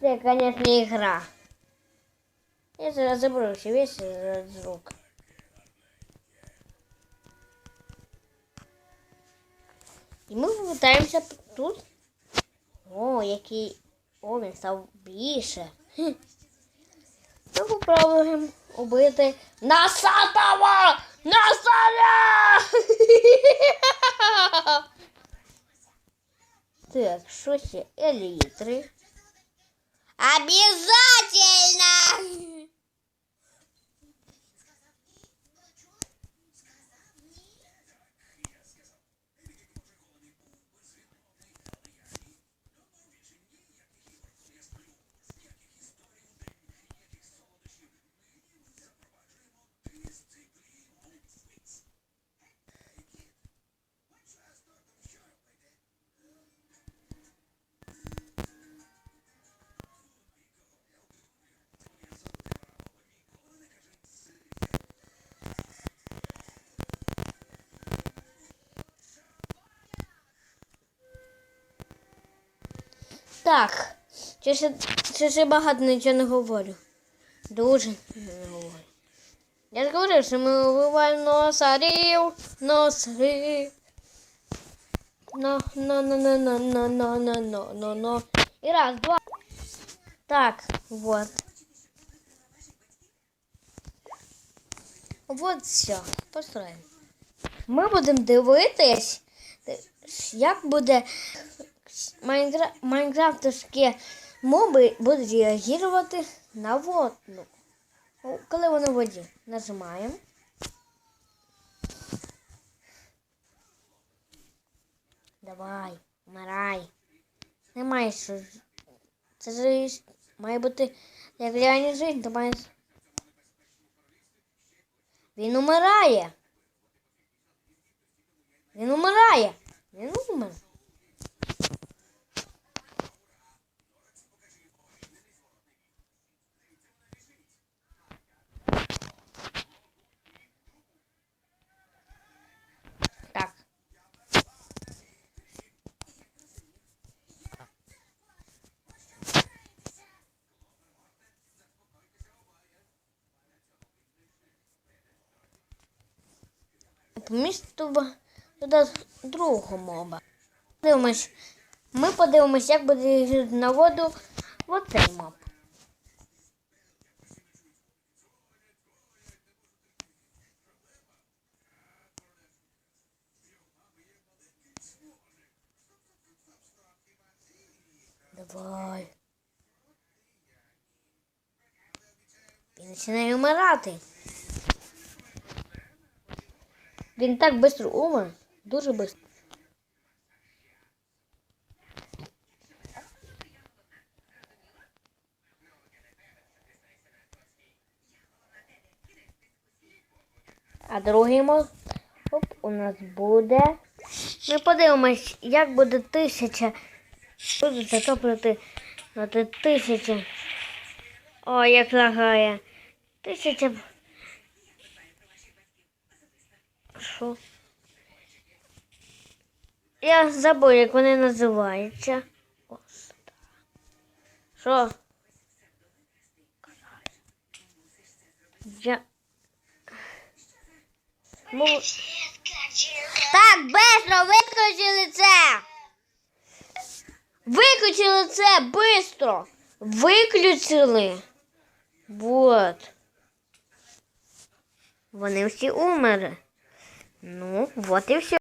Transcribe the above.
Це, конечно, ігра. Я зараз заберу вещи з рук. І ми повертаємося тут. О, який. О, він став більше. Хм. Ми попробуємо Насатова! Насаря! Так, що ще? Елітри. Обязательно! Так, чи ще, багато нічого не говорю. Дуже не говорю. Я ж говорив, що ми вбиваємо носарів, носарів. Но, но, но, но, но, но, но, но, но, но, но. І раз, два. Так, вот. Вот все, построїмо. Ми будемо дивитись, як буде Майнкра... майнкрафтовські моби будуть реагувати на воду. Ну, Коли вони в воді, нажимаємо. Давай, вмирай. Немає що. Це ж має бути як реальна життя, то має. Він умирає. Він умирає. Він умер. Так. Помісту туди другого моба. Подивимось. Ми подивимось, як буде на воду в цей моб. Давай. Він починає вмирати. Він так швидко умер. Дуже швидко. А другий мод оп, у нас буде. Ми подивимось, як буде тисяча. Буду затоплювати проти тисячі. О, як лагає. Тисяча. Що? Я забув, як вони називаються. Що? Я... Ну... Так, быстро виключили це! Виключили це быстро! Виключили! Вот. Вони всі умерли. Ну, вот и все.